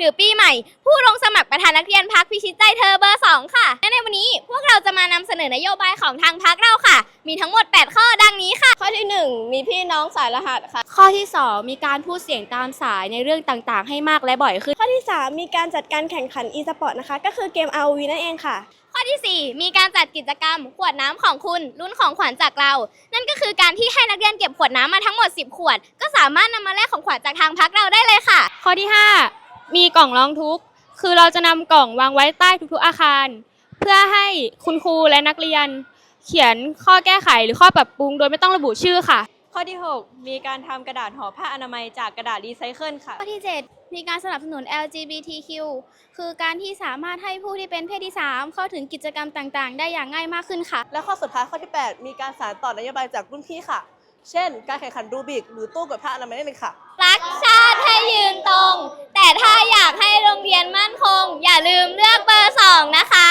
รือปีใหม่ ผู้ลงสมัครประธานนักเรียนพักพิชิตใจเธอเบอร์ 2 ค่ะและในวันนี้พวกเราจะมานำเสนอนโยบายของทางพักเราค่ะ มีทั้งหมด 8 ข้อดังนี้ค่ะ ข้อที่ 1 มีพี่น้องสายรหัสค่ะ ข้อที่ 2 มีการพูดเสียงตามสายในเรื่องต่างๆ ให้มากและบ่อยขึ้น ข้อที่ 3 มีการจัดการแข่งขัน e-sport นะคะ ก็คือเกม ROV นั่นเองค่ะข้อ ทีสี่ 4 มีการจัดกิจกรรมขวดน้ำของคุณรุ่นของขวัญจากเรา นั่นก็คือการที่ให้นักเรียนเก็บขวดน้ำมาทั้งหมด 10 ขวด ก็สามารถนำมาแลกของขวัญจากทางพักเราได้เลยค่ะ ข้อที่ 5 มีกล่องร้องทุกข์ คือเราจะนำกล่องวางไว้ใต้ทุกๆอาคาร เพื่อให้คุณครูและนักเรียน เขียนข้อแก้ไขหรือข้อปรับปรุงโดยไม่ต้องระบุชื่อค่ะ ข้อที่ 6 มีการทำกระดาษห่อผ้าอนามัยจากกระดาษรีไซเคิลค่ะ ข้อที่ 7 มีการสนับสนุน LGBTQ คือการที่สามารถให้ผู้ที่เป็นเพศที่ 3 เข้าถึงกิจกรรมต่างๆ ได้อย่างง่ายมากขึ้นค่ะ และข้อสุดท้ายข้อที่ 8 มีการสานต่อนโยบายจากรุ่นพี่ค่ะ เช่น การแข่งขันรูบิก หรือตู้กดผ้าอนามัยนั่นเองค่ะ รักชาติให้ยืนตรง แต่ถ้าอยากให้โรงเรียนมั่นคง อย่าลืมเลือกเบอร์2นะคะ